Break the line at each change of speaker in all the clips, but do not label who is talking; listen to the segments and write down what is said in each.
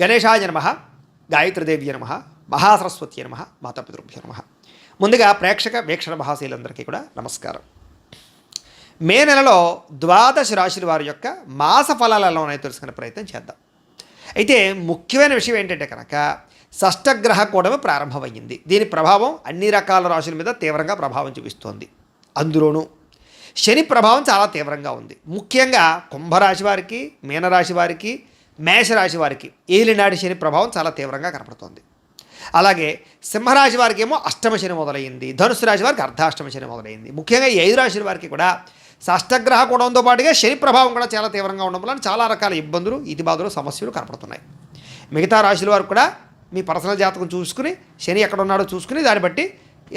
గణేశాయ నమ గాయత్రిదేవి నమ మహాసరస్వతి నమ మాతాపితృభ్య నమ. ముందుగా ప్రేక్షక వీక్షణ మహాశీలందరికీ కూడా నమస్కారం. మే నెలలో ద్వాదశ రాశుల వారి యొక్క మాస ఫలాలు తెలుసుకునే ప్రయత్నం చేద్దాం. అయితే ముఖ్యమైన విషయం ఏంటంటే కనుక షష్టగ్రహ కూడమి ప్రారంభమయ్యింది దీని ప్రభావం అన్ని రకాల రాశుల మీద తీవ్రంగా ప్రభావం చూపిస్తోంది. అందులోనూ శని ప్రభావం చాలా తీవ్రంగా ఉంది. ముఖ్యంగా కుంభరాశి వారికి మీనరాశి వారికి మేషరాశి వారికి ఏలినాటి శని ప్రభావం చాలా తీవ్రంగా కనపడుతోంది. అలాగే సింహరాశి వారికి ఏమో అష్టమ శని మొదలైంది ధనుసు రాశి వారికి అర్ధాష్టమ శని మొదలైంది ముఖ్యంగా ఈ ఐదు రాశుల వారికి కూడా షష్టగ్రహ కూడంతో పాటుగా శని ప్రభావం కూడా చాలా తీవ్రంగా ఉండడం వలన చాలా రకాల ఇబ్బందులు ఇది బాధలు సమస్యలు కనపడుతున్నాయి. మిగతా రాశుల వారికి కూడా మీ పర్సనల్ జాతకం చూసుకుని శని ఎక్కడ ఉన్నాడో చూసుకుని దాన్ని బట్టి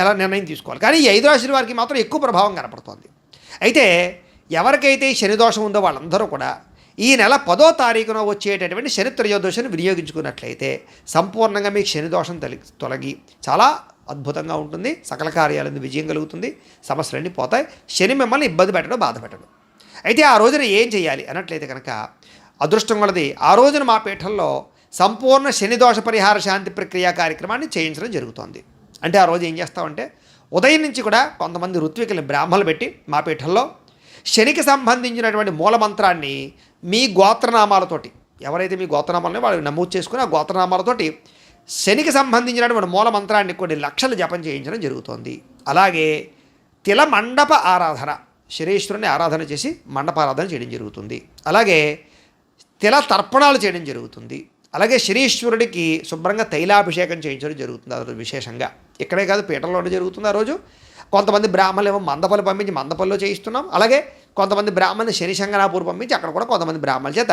ఎలా నిర్ణయం తీసుకోవాలి. కానీ ఈ ఐదు రాశుల వారికి మాత్రం ఎక్కువ ప్రభావం కనపడుతోంది. అయితే ఎవరికైతే శని దోషం ఉందో వాళ్ళందరూ కూడా ఈ నెల పదో తారీఖున వచ్చేటటువంటి శని త్రయోదశిని వినియోగించుకున్నట్లయితే సంపూర్ణంగా మీకు శని దోషం తొలగి తొలగి చాలా అద్భుతంగా ఉంటుంది. సకల కార్యాలను విజయం కలుగుతుంది. సమస్యలన్నీ పోతాయి. శని మిమ్మల్ని ఇబ్బంది పెట్టడం బాధ పెట్టడం. అయితే ఆ రోజున ఏం చేయాలి అన్నట్లయితే కనుక అదృష్టం కొలది. ఆ రోజున మా పీఠంలో సంపూర్ణ శని దోష పరిహార శాంతి ప్రక్రియ కార్యక్రమాన్ని చేయించడం జరుగుతోంది. అంటే ఆ రోజు ఏం చేస్తామంటే ఉదయం నుంచి కూడా కొంతమంది ఋత్వికులు బ్రాహ్మణులు పెట్టి మా పీఠంలో శనికి సంబంధించినటువంటి మూలమంత్రాన్ని మీ గోత్రనామాలతోటి ఎవరైతే మీ గోత్రనామాలని వాళ్ళు నమోదు చేసుకుని ఆ గోత్రనామాలతోటి శనికి సంబంధించినటువంటి మూలమంత్రాన్ని కొన్ని లక్షలు జపం చేయించడం జరుగుతోంది. అలాగే తిల మండప ఆరాధన శరీశ్వరుని ఆరాధన చేసి మండపారాధన చేయడం జరుగుతుంది. అలాగే తిల తర్పణాలు చేయడం జరుగుతుంది. అలాగే శరీశ్వరుడికి శుభ్రంగా తైలాభిషేకం చేయించడం జరుగుతుంది. ఆ రోజు విశేషంగా. ఇక్కడే కాదు పీఠంలోనే జరుగుతుంది ఆ రోజు. కొంతమంది బ్రాహ్మణులు ఏమో మందపల్లి పంపించి మందపల్లిలో చేయిస్తున్నాం. అలాగే కొంతమంది బ్రాహ్మణులు శనిశంగనాపూర్ పంపించి అక్కడ కూడా కొంతమంది బ్రాహ్మణుల చేత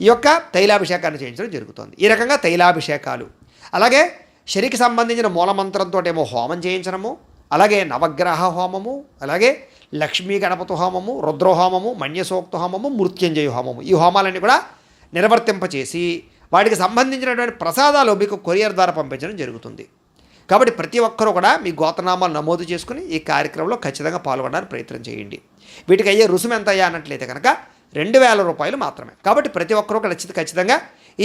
ఈ యొక్క తైలాభిషేకాన్ని చేయించడం జరుగుతుంది. ఈ రకంగా తైలాభిషేకాలు. అలాగే శనికి సంబంధించిన మూలమంత్రంతో ఏమో హోమం చేయించడము అలాగే నవగ్రహ హోమము అలాగే లక్ష్మీ గణపతి హోమము రుద్రహోమము మన్యసోక్త హోమము మృత్యుంజయ హోమము. ఈ హోమాలన్నీ కూడా నిర్వర్తింపచేసి వాటికి సంబంధించినటువంటి ప్రసాదాలు మీకు కొరియర్ ద్వారా పంపించడం జరుగుతుంది. కాబట్టి ప్రతి ఒక్కరూ కూడా మీ గోతనామాలు నమోదు చేసుకుని ఈ కార్యక్రమంలో ఖచ్చితంగా పాల్గొనడానికి ప్రయత్నం చేయండి. వీటికి అయ్యే రుసుము ఎంత అయ్యా అన్నట్లయితే కనుక రెండు వేల రూపాయలు మాత్రమే. కాబట్టి ప్రతి ఒక్కరూ ఖచ్చిత ఖచ్చితంగా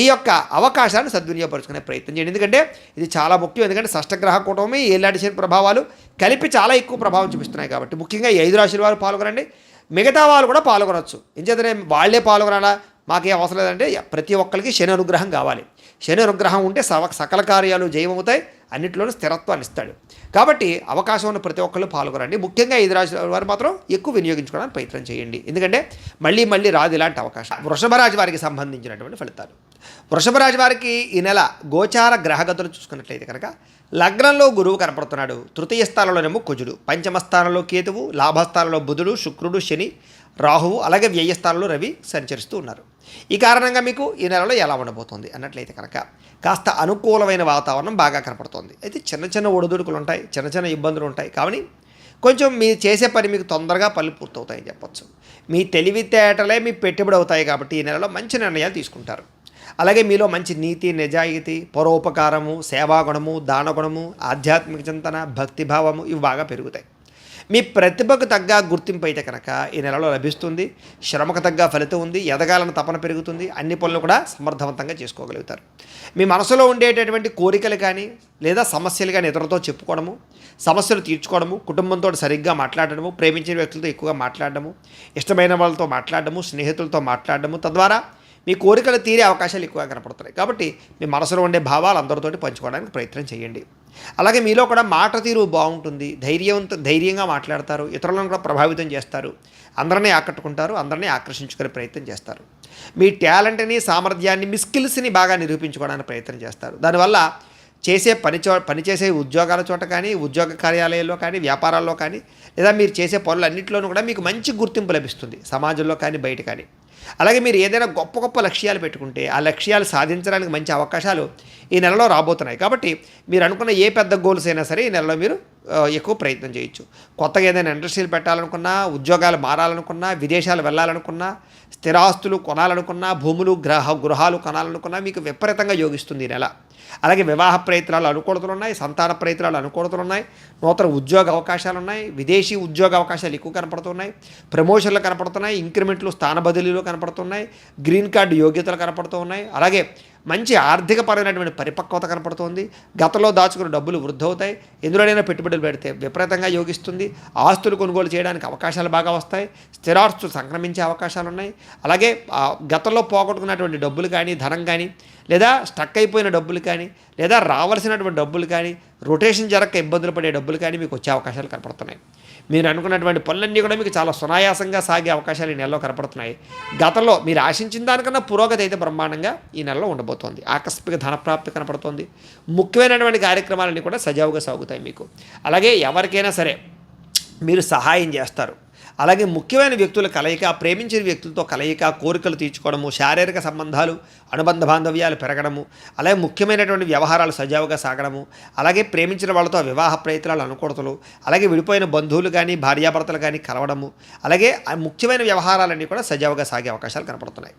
ఈ యొక్క అవకాశాన్ని సద్వినియోగపరుచుకునే ప్రయత్నం చేయండి. ఎందుకంటే ఇది చాలా ముఖ్యం. ఎందుకంటే షష్టగ్రహ కూటమి ఏలాంటి శని ప్రభావాలు కలిపి చాలా ఎక్కువ ప్రభావం చూపిస్తున్నాయి కాబట్టి ముఖ్యంగా ఈ ఐదు రాశుల వారు పాల్గొనండి. మిగతా వాళ్ళు కూడా పాల్గొనవచ్చు ఎంచేతనే వాళ్ళే పాల్గొనాలా? మాకేం అవసరం లేదంటే ప్రతి ఒక్కరికి శని అనుగ్రహం కావాలి. శని అనుగ్రహం ఉంటే సవ సకల కార్యాలు జయమవుతాయి అన్నింటిలోనూ స్థిరత్వాన్ని ఇస్తాడు. కాబట్టి అవకాశం ఉన్న ప్రతి ఒక్కళ్ళు పాల్గొనండి. ముఖ్యంగా ఐదు రాశి వారు మాత్రం ఎక్కువ వినియోగించుకోవడానికి ప్రయత్నం చేయండి. ఎందుకంటే మళ్ళీ మళ్ళీ రాదు ఇలాంటి అవకాశం. వృషభ రాశి వారికి సంబంధించినటువంటి ఫలితాలు. వృషభ రాశి వారికి ఈ నెల గోచార గ్రహగతులు చూసుకున్నట్లయితే కనుక లగ్నంలో గురువు కనపడుతున్నాడు. తృతీయ స్థానంలోనేమో కుజుడు. పంచమ స్థానంలో కేతువు లాభస్థానంలో బుధుడు శుక్రుడు శని రాహువు అలాగే వ్యయస్థానంలో రవి సంచరిస్తూ ఉన్నారు. ఈ కారణంగా మీకు ఈ నెలలో ఎలా ఉండబోతోంది అన్నట్లయితే కనుక కాస్త అనుకూలమైన వాతావరణం బాగా కనపడుతుంది. అయితే చిన్న చిన్న ఒడిదుడుకులు ఉంటాయి చిన్న చిన్న ఇబ్బందులు ఉంటాయి. కానీ కొంచెం మీరు చేసే పని మీకు తొందరగా పనులు పూర్తవుతాయని చెప్పొచ్చు. మీ తెలివితేటలే మీ పెట్టుబడి అవుతాయి కాబట్టి ఈ నెలలో మంచి నిర్ణయాలు తీసుకుంటారు. అలాగే మీలో మంచి నీతి నిజాయితీ పరోపకారము సేవాగుణము దానగుణము ఆధ్యాత్మిక చింతన భక్తిభావము ఇవి బాగా పెరుగుతాయి. మీ ప్రతిభకు తగ్గ గుర్తింపు అయితే కనుక ఈ నెలలో లభిస్తుంది. శ్రమకు తగ్గ ఫలితం ఉంది. ఎదగాలని తపన పెరుగుతుంది. అన్ని పనులు కూడా సమర్థవంతంగా చేసుకోగలుగుతారు. మీ మనసులో ఉండేటటువంటి కోరికలు కానీ లేదా సమస్యలు కానీ ఇతరులతో చెప్పుకోవడము సమస్యలు తీర్చుకోవడము కుటుంబంతో సరిగ్గా మాట్లాడడము ప్రేమించిన వ్యక్తులతో ఎక్కువగా మాట్లాడడము ఇష్టమైన వాళ్ళతో మాట్లాడడము స్నేహితులతో మాట్లాడడము తద్వారా మీ కోరికలు తీరే అవకాశాలు ఎక్కువగా కనపడుతున్నాయి. కాబట్టి మీ మనసులో ఉండే భావాలు అందరితోటి పంచుకోవడానికి ప్రయత్నం చేయండి. అలాగే మీలో కూడా మాట తీరు బాగుంటుంది. ధైర్యవంత ధైర్యంగా మాట్లాడతారు. ఇతరులను కూడా ప్రభావితం చేస్తారు. అందరినీ ఆకట్టుకుంటారు. అందరినీ ఆకర్షించుకునే ప్రయత్నం చేస్తారు. మీ టాలెంట్ని సామర్థ్యాన్ని మీ స్కిల్స్ని బాగా నిరూపించుకోవడానికి ప్రయత్నం చేస్తారు. దానివల్ల చేసే పని చో పనిచేసే ఉద్యోగాల చోట కానీ ఉద్యోగ కార్యాలయాల్లో కానీ వ్యాపారాల్లో కానీ లేదా మీరు చేసే పనులన్నింటిలోనూ కూడా మీకు మంచి గుర్తింపు లభిస్తుంది. సమాజంలో కానీ బయట కానీ. అలాగే మీరు ఏదైనా గొప్ప గొప్ప లక్ష్యాలు పెట్టుకుంటే ఆ లక్ష్యాలు సాధించడానికి మంచి అవకాశాలు ఈ నెలలో రాబోతున్నాయి. కాబట్టి మీరు అనుకున్న ఏ పెద్ద గోల్స్ అయినా సరే ఈ నెలలో మీరు ఎక్కువ ప్రయత్నం చేయొచ్చు. కొత్తగా ఏదైనా ఇండస్ట్రీలు పెట్టాలనుకున్నా ఉద్యోగాలు మారాలనుకున్నా విదేశాలు వెళ్ళాలనుకున్నా స్థిరాస్తులు కొనాలనుకున్నా భూములు గ్రహ గృహాలు కొనాలనుకున్నా మీకు విపరీతంగా యోగిస్తుంది ఈ నెల. అలాగే వివాహ ప్రయత్నాలు అనుకూలతలు ఉన్నాయి సంతాన ప్రయత్నాలు అనుకూలతలు ఉన్నాయి నూతన ఉద్యోగ అవకాశాలు ఉన్నాయి విదేశీ ఉద్యోగ అవకాశాలు ఎక్కువ కనపడుతున్నాయి ప్రమోషన్లు కనపడుతున్నాయి ఇంక్రిమెంట్లు స్థాన బదిలీలు కనపడుతున్నాయి గ్రీన్ కార్డు యోగ్యతలు కనపడుతూ ఉన్నాయి అలాగే మంచి ఆర్థికపరమైనటువంటి పరిపక్వత కనపడుతోంది. గతంలో దాచుకున్న డబ్బులు వృద్ధవుతాయి. ఎందులోనైనా పెట్టుబడులు పెడితే విపరీతంగా యోగిస్తుంది. ఆస్తులు కొనుగోలు చేయడానికి అవకాశాలు బాగా వస్తాయి. స్థిరాస్తులు సంక్రమించే అవకాశాలు ఉన్నాయి అలాగే గతంలో పోగొట్టుకున్నటువంటి డబ్బులు కానీ ధనం కానీ లేదా స్టక్ అయిపోయిన డబ్బులు కానీ లేదా రావాల్సినటువంటి డబ్బులు కానీ రొటేషన్ జరగక ఇబ్బందులు పడే డబ్బులు కానీ మీకు వచ్చే అవకాశాలు కనపడుతున్నాయి. మీరు అనుకున్నటువంటి పనులన్నీ కూడా మీకు చాలా సునాయాసంగా సాగే అవకాశాలు ఈ నెలలో కనపడుతున్నాయి. గతంలో మీరు ఆశించిన దానికన్నా పురోగతి అయితే బ్రహ్మాండంగా ఈ నెలలో ఉండబోతోంది. ఆకస్మిక ధనప్రాప్తి కనపడుతోంది. ముఖ్యమైనటువంటి కార్యక్రమాలన్నీ కూడా సజావుగా సాగుతాయి మీకు. అలాగే ఎవరికైనా సరే మీరు సహాయం చేస్తారు. అలాగే ముఖ్యమైన వ్యక్తుల కలయిక ప్రేమించిన వ్యక్తులతో కలయిక కోరికలు తీర్చుకోవడము శారీరక సంబంధాలు అనుబంధ బాంధవ్యాలు పెరగడము అలాగే ముఖ్యమైనటువంటి వ్యవహారాలు సజావుగా సాగడము అలాగే ప్రేమించిన వాళ్ళతో వివాహ ప్రయత్నాలు అనుకూడతలు అలాగే విడిపోయిన బంధువులు కానీ భార్యాభర్తలు కానీ కలవడము అలాగే ఆ ముఖ్యమైన వ్యవహారాలన్నీ కూడా సజావుగా సాగే అవకాశాలు కనపడుతున్నాయి.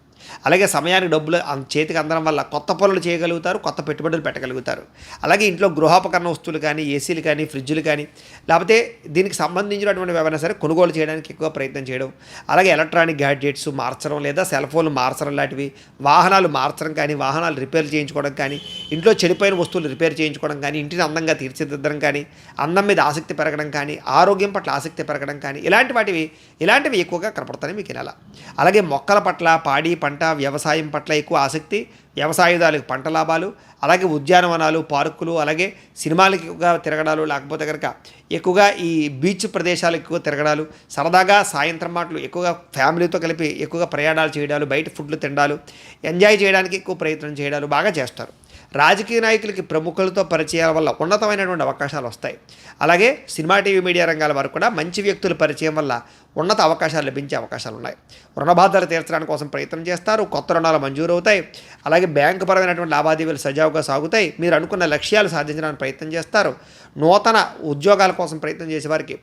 అలాగే సమయానికి డబ్బులు చేతికి అందడం వల్ల కొత్త పనులు చేయగలుగుతారు కొత్త పెట్టుబడులు పెట్టగలుగుతారు. అలాగే ఇంట్లో గృహోపకరణ వస్తువులు కానీ ఏసీలు కానీ ఫ్రిడ్జ్లు కానీ లేకపోతే దీనికి సంబంధించినటువంటి ఏమైనా సరే కొనుగోలు చేయడానికి ఎక్కువ ప్రయత్నం చేయడం. అలాగే ఎలక్ట్రానిక్ గ్యాడ్జెట్స్ మార్చడం లేదా సెల్ ఫోన్లు మార్చడం లాంటివి వాహనాలు మార్చడం కానీ వాహనాలు రిపేర్ చేయించుకోవడం కానీ ఇంట్లో చెడిపోయిన వస్తువులు రిపేర్ చేయించుకోవడం కానీ ఇంటిని అందంగా తీర్చిదిద్దడం కానీ అందం మీద ఆసక్తి పెరగడం కానీ ఆరోగ్యం పట్ల ఆసక్తి పెరగడం కానీ ఇలాంటి వాటివి ఇలాంటివి ఎక్కువగా కనపడతాయి మీకు నెల అలాగే మొక్కల పట్ల పాడి పంట పంట వ్యవసాయం పట్ల ఎక్కువ ఆసక్తి వ్యవసాయదారులకు పంట లాభాలు అలాగే ఉద్యానవనాలు పార్కులు అలాగే సినిమాలకు ఎక్కువగా తిరగడాలు లేకపోతే కనుక ఎక్కువగా ఈ బీచ్ ప్రదేశాలు ఎక్కువ తిరగడాలు సరదాగా సాయంత్రం మాటలు ఎక్కువగా ఫ్యామిలీతో కలిపి ఎక్కువగా ప్రయాణాలు చేయడాలు బయట ఫుడ్లు తినడాలు ఎంజాయ్ చేయడానికి ఎక్కువ ప్రయత్నం చేయడాలు బాగా చేస్తారు. రాజకీయ నాయకులకి ప్రముఖులతో పరిచయాల వల్ల ఉన్నతమైనటువంటి అవకాశాలు వస్తాయి. అలాగే సినిమా టీవీ మీడియా రంగాల వారు కూడా మంచి వ్యక్తుల పరిచయం వల్ల ఉన్నత అవకాశాలు లభించే అవకాశాలు ఉన్నాయి. రుణబాధలు తీర్చడానికి కోసం ప్రయత్నం చేస్తారు కొత్త రుణాలు మంజూరు అవుతాయి అలాగే బ్యాంకు పరమైనటువంటి లావాదేవీలు సజావుగా సాగుతాయి. మీరు అనుకున్న లక్ష్యాలు సాధించడానికి ప్రయత్నం చేస్తారు. నూతన ఉద్యోగాల కోసం ప్రయత్నం చేసే వారికి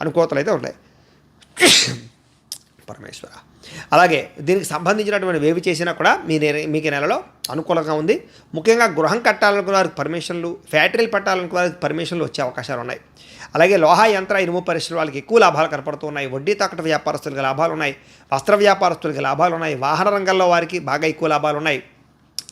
అనుకూలతలు అయితే ఉన్నాయి. పరమేశ్వర. అలాగే దీనికి సంబంధించినటువంటి వేవి చేసినా కూడా మీ మీకు నెలలో అనుకూలంగా ఉంది. ముఖ్యంగా గృహం కట్టాలనుకున్న వారికి పర్మిషన్లు ఫ్యాక్టరీలు పెట్టాలనుకున్న వారికి పర్మిషన్లు వచ్చే అవకాశాలు ఉన్నాయి. అలాగే లోహ యంత్ర ఇనుము పరిశ్రమ వాళ్ళకి ఎక్కువ లాభాలు కనపడుతున్నాయి వడ్డీ తాకట వ్యాపారస్తులకి లాభాలు ఉన్నాయి. వస్త్ర వ్యాపారస్తులకి లాభాలు ఉన్నాయి. వాహన రంగంలో వారికి బాగా ఎక్కువ లాభాలు ఉన్నాయి.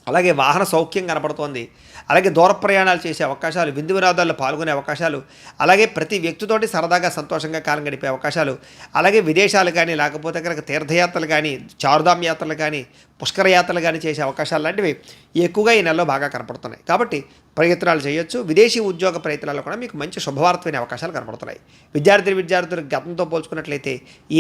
అలాగే వాహన సౌఖ్యం కనపడుతోంది. అలాగే దూర ప్రయాణాలు చేసే అవకాశాలు విందు వినోదాల్లో పాల్గొనే అవకాశాలు అలాగే ప్రతి వ్యక్తితోటి సరదాగా సంతోషంగా కాలం గడిపే అవకాశాలు అలాగే విదేశాలు కానీ లేకపోతే కనుక తీర్థయాత్రలు కానీ చారుధామ్ యాత్రలు కానీ పుష్కర యాత్రలు కానీ చేసే అవకాశాలు లాంటివి ఎక్కువగా ఈ నెలలో బాగా కనపడుతున్నాయి. కాబట్టి ప్రయత్నాలు చేయొచ్చు. విదేశీ ఉద్యోగ ప్రయత్నాలు కూడా మీకు మంచి శుభవార్తమైన అవకాశాలు కనబడుతున్నాయి. విద్యార్థి విద్యార్థులు గతంతో పోల్చుకున్నట్లయితే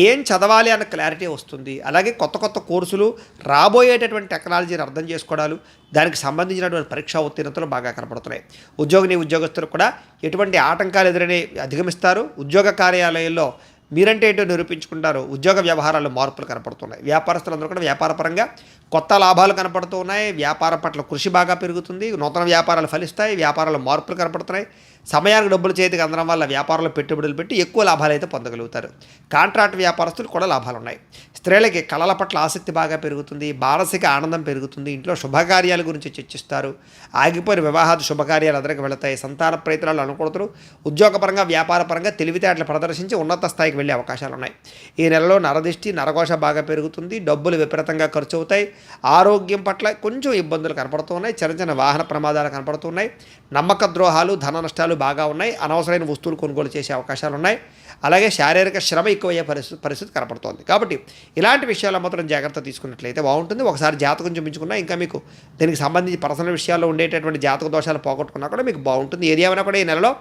ఏం చదవాలి అన్న క్లారిటీ వస్తుంది. అలాగే కొత్త కొత్త కోర్సులు రాబోయేటటువంటి టెక్నాలజీని అర్థం చేసుకోవడాలు దానికి సంబంధించినటువంటి పరీక్షా ఉత్తీర్ణతలు బాగా కనపడుతున్నాయి ఉద్యోగిని ఉద్యోగస్తులు కూడా ఎటువంటి ఆటంకాలు ఎదురని అధిగమిస్తారు. ఉద్యోగ కార్యాలయాల్లో మీరంటే ఏంటో నిరూపించుకుంటారు. ఉద్యోగ వ్యవహారాల్లో మార్పులు కనపడుతున్నాయి. వ్యాపారస్తులందరూ కూడా వ్యాపారపరంగా కొత్త లాభాలు కనపడుతూ ఉన్నాయి. వ్యాపారం పట్ల కృషి బాగా పెరుగుతుంది. నూతన వ్యాపారాలు ఫలిస్తాయి. వ్యాపారాల మార్పులు కనపడుతున్నాయి. సమయానికి డబ్బులు చేతికి అందడం వల్ల వ్యాపారంలో పెట్టుబడులు పెట్టి ఎక్కువ లాభాలు అయితే పొందగలుగుతారు. కాంట్రాక్ట్ వ్యాపారస్తులు కూడా లాభాలు ఉన్నాయి. స్త్రీలకి కళల పట్ల ఆసక్తి బాగా పెరుగుతుంది. మానసిక ఆనందం పెరుగుతుంది. ఇంట్లో శుభకార్యాల గురించి చర్చిస్తారు. ఆగిపోయిన వివాహాది శుభకార్యాలు అందరికి వెళతాయి. సంతాన ప్రయత్నాలు అనుకూడతారు ఉద్యోగపరంగా వ్యాపారపరంగా తెలివితేటలు ప్రదర్శించి ఉన్నత స్థాయికి వెళ్ళే అవకాశాలు ఉన్నాయి. ఈ నెలలో నరదిష్టి నరఘోష బాగా పెరుగుతుంది. డబ్బులు విపరీతంగా ఖర్చు అవుతాయి. ఆరోగ్యం పట్ల కొంచెం ఇబ్బందులు కనపడుతున్నాయి. చిన్న చిన్న వాహన ప్రమాదాలు కనపడుతున్నాయి. నమ్మక ద్రోహాలు ధన నష్టాలు బాగా ఉన్నాయి. అనవసరమైన వస్తువులు కొనుగోలు చేసే అవకాశాలు ఉన్నాయి. అలాగే శారీరక శ్రమ ఎక్కువయ్యే పరిస్థితి పరిస్థితి కనపడుతోంది. కాబట్టి ఇలాంటి విషయాల్లో మాత్రం జాగ్రత్త తీసుకున్నట్లయితే బాగుంటుంది. ఒకసారి జాతకం చూపించుకున్నా ఇంకా మీకు దీనికి సంబంధించి పర్సనల్ విషయాల్లో ఉండేటటువంటి జాతక దోషాలు పోగొట్టుకున్నా కూడా మీకు బాగుంటుంది. ఏది ఏమైనా కూడా ఈ నెలలో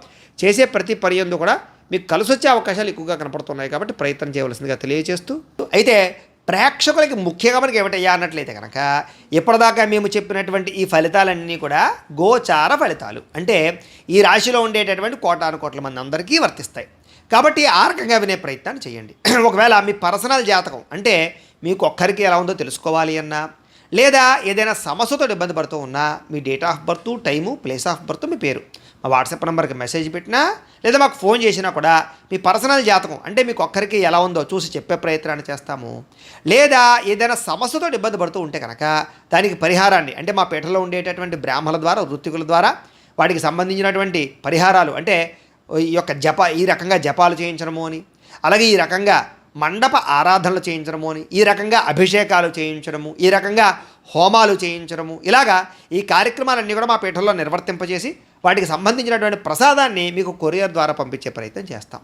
చేసే ప్రతి పని యందు కూడా మీకు కలిసి వచ్చే అవకాశాలు ఎక్కువగా కనపడుతున్నాయి. కాబట్టి ప్రయత్నం చేయవలసిందిగా తెలియజేస్తూ. అయితే ప్రేక్షకులకి ముఖ్యంగా మనకి ఏమిటయ్యా అన్నట్లయితే కనుక ఇప్పటిదాకా మేము చెప్పినటువంటి ఈ ఫలితాలన్నీ కూడా గోచార ఫలితాలు. అంటే ఈ రాశిలో ఉండేటటువంటి కోటాను కోట్ల మంది అందరికీ వర్తిస్తాయి. కాబట్టి ఆ రకంగా వినే ప్రయత్నాన్ని చేయండి. ఒకవేళ మీ పర్సనల్ జాతకం అంటే మీకు ఒక్కరికి ఎలా ఉందో తెలుసుకోవాలి అన్నా లేదా ఏదైనా సమస్యతో ఇబ్బంది పడుతూ ఉన్నా మీ date of birth time place of birth మీ పేరు. మా వాట్సాప్ నెంబర్కి మెసేజ్ పెట్టినా లేదా మాకు ఫోన్ చేసినా కూడా మీ పర్సనల్ జాతకం అంటే మీకు ఒక్కరికి ఎలా ఉందో చూసి చెప్పే ప్రయత్నాన్ని చేస్తాము. లేదా ఏదైనా సమస్యతో ఇబ్బంది పడుతూ ఉంటే కనుక దానికి పరిహారాన్ని అంటే మా పీఠలో ఉండేటటువంటి బ్రాహ్మణుల ద్వారా వృత్తికుల ద్వారా వాటికి సంబంధించినటువంటి పరిహారాలు అంటే ఈ యొక్క జప ఈ రకంగా జపాలు చేయించడము అని అలాగే ఈ రకంగా మండప ఆరాధనలు చేయించడము అని ఈ రకంగా అభిషేకాలు చేయించడము ఈ రకంగా హోమాలు చేయించడము ఇలాగా ఈ కార్యక్రమాలన్నీ కూడా మా పీఠంలో నిర్వర్తింపజేసి వాటికి సంబంధించినటువంటి ప్రసాదాన్ని మీకు కొరియర్ ద్వారా పంపించే ప్రయత్నం చేస్తాం.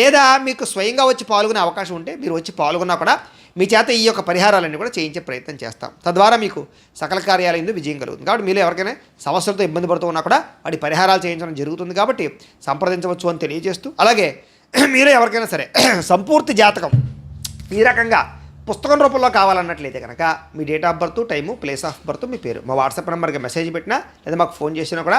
లేదా మీకు స్వయంగా వచ్చి పాల్గొనే అవకాశం ఉంటే మీరు వచ్చి పాల్గొన్నా కూడా మీ చేత ఈ యొక్క పరిహారాలన్నీ కూడా చేయించే ప్రయత్నం చేస్తాం. తద్వారా మీకు సకల కార్యాలయంలో విజయం కలుగుతుంది. కాబట్టి మీరు ఎవరికైనా సమస్యలతో ఇబ్బంది పడుతూ ఉన్నా కూడా వాటి పరిహారాలు చేయించడం జరుగుతుంది కాబట్టి సంప్రదించవచ్చు అని తెలియజేస్తూ అలాగే మీరు ఎవరికైనా సరే సంపూర్తి జాతకం ఈ రకంగా పుస్తకం రూపంలో కావాలన్నట్లయితే కనుక మీ date of birth time place of birth మీ పేరు. మా వాట్సాప్ నెంబర్కి మెసేజ్ పెట్టినా లేదా మాకు ఫోన్ చేసినా కూడా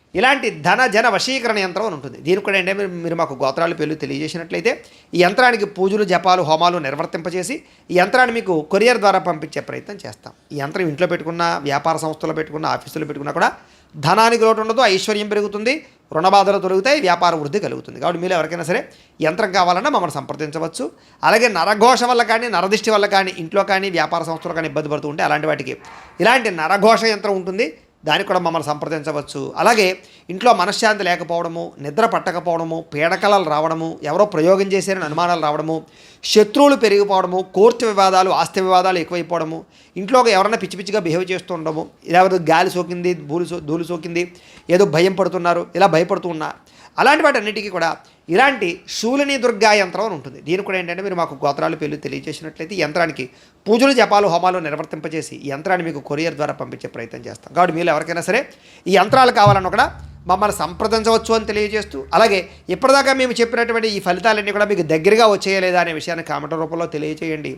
ఇలాంటి ధన జన వశీకరణ యంత్రం అని ఉంటుంది. దీనికి కూడా ఏంటంటే మీరు- మాకు గోత్రాలు పేర్లు తెలియజేసినట్లయితే ఈ యంత్రానికి పూజలు జపాలు హోమాలు నిర్వర్తింపజేసి ఈ యంత్రాన్ని మీకు కొరియర్ ద్వారా పంపించే ప్రయత్నం చేస్తాం. ఈ యంత్రం ఇంట్లో పెట్టుకున్న వ్యాపార సంస్థలో పెట్టుకున్న ఆఫీసులో పెట్టుకున్నా కూడా ధనానికి లోటు ఉండదు ఐశ్వర్యం పెరుగుతుంది రుణబాధలు తొలగుతాయి వ్యాపార వృద్ధి కలుగుతుంది. కాబట్టి మీరు ఎవరికైనా సరే యంత్రం కావాలన్నా మమ్మల్ని సంప్రదించవచ్చు. అలాగే నరఘోష వల్ల కానీ నరదిష్టి వల్ల కానీ ఇంట్లో కానీ వ్యాపార సంస్థలు కానీ ఇబ్బంది పడుతూ ఉంటే అలాంటి వాటికి ఇలాంటి నరఘోష యంత్రం ఉంటుంది. దానికి కూడా మమ్మల్ని సంప్రదించవచ్చు. అలాగే ఇంట్లో మనశ్శాంతి లేకపోవడము నిద్ర పట్టకపోవడము పీడకలలు రావడము ఎవరో ప్రయోగం చేశారని అనుమానాలు రావడము శత్రువులు పెరిగిపోవడము కోర్టు వివాదాలు ఆస్తి వివాదాలు ఎక్కువైపోవడము ఇంట్లో ఎవరైనా పిచ్చి పిచ్చిగా బిహేవ్ చేస్తూ ఇలా గాలి సోకింది భూలు సో ధూళి సోకింది ఏదో భయం పడుతున్నారు ఇలా భయపడుతూ ఉన్నా అలాంటి వాటన్నిటికీ కూడా ఇలాంటి శూలిని దుర్గా యంత్రం అని ఉంటుంది. దీని కూడా ఏంటంటే మీరు మాకు గోత్రాలు పేర్లు తెలియజేసినట్లయితే యంత్రానికి పూజలు జపాలు హోమాలు నిర్వర్తింపజేసి ఈ యంత్రాన్ని మీకు కొరియర్ ద్వారా పంపించే ప్రయత్నం చేస్తాం. కాబట్టి మీరు ఎవరికైనా సరే ఈ యంత్రాలు కావాలన్నా కూడా మమ్మల్ని సంప్రదించవచ్చు అని తెలియజేస్తూ అలాగే ఇప్పటిదాకా మేము చెప్పినటువంటి ఈ ఫలితాలన్నీ కూడా మీకు దగ్గరగా వచ్చేయలేదా అనే విషయాన్ని కామెంట్ రూపంలో తెలియజేయండి.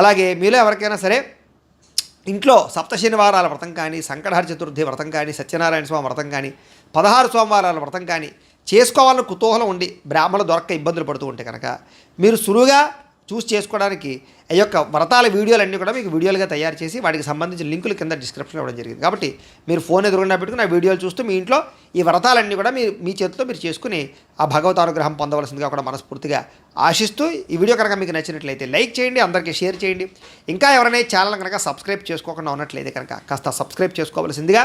అలాగే మీలో ఎవరికైనా సరే ఇంట్లో సప్త శనివారాల వ్రతం కానీ సంకటహర చతుర్థి వ్రతం కానీ సత్యనారాయణ స్వామి వ్రతం కానీ పదహారు సోమవారాల వ్రతం కానీ చేసుకోవాలని కుతూహలం ఉండి బ్రాహ్మణులు దొరక్క ఇబ్బందులు పడుతూ ఉంటే కనుక మీరు సులువుగా చూసి చేసుకోవడానికి ఈ యొక్క వ్రతాల వీడియోలన్నీ కూడా మీకు వీడియోలుగా తయారు చేసి వాటికి సంబంధించిన లింకులు కింద డిస్క్రిప్షన్లో ఇవ్వడం జరిగింది. కాబట్టి మీరు ఫోన్ ఎదురుగుండా పెట్టుకుని ఆ వీడియోలు చూస్తూ మీ ఇంట్లో ఈ వ్రతాలన్నీ కూడా మీరు మీ చేతితో మీరు చేసుకుని ఆ భగవత్ అనుగ్రహం పొందవలసిందిగా కూడా మనస్ఫూర్తిగా ఆశిస్తూ ఈ వీడియో కనుక మీకు నచ్చినట్లయితే లైక్ చేయండి అందరికీ షేర్ చేయండి. ఇంకా ఎవరైనా ఛానల్ కనుక సబ్స్క్రైబ్ చేసుకోకుండా ఉన్నట్లయితే కనుక కాస్త సబ్స్క్రైబ్ చేసుకోవలసిందిగా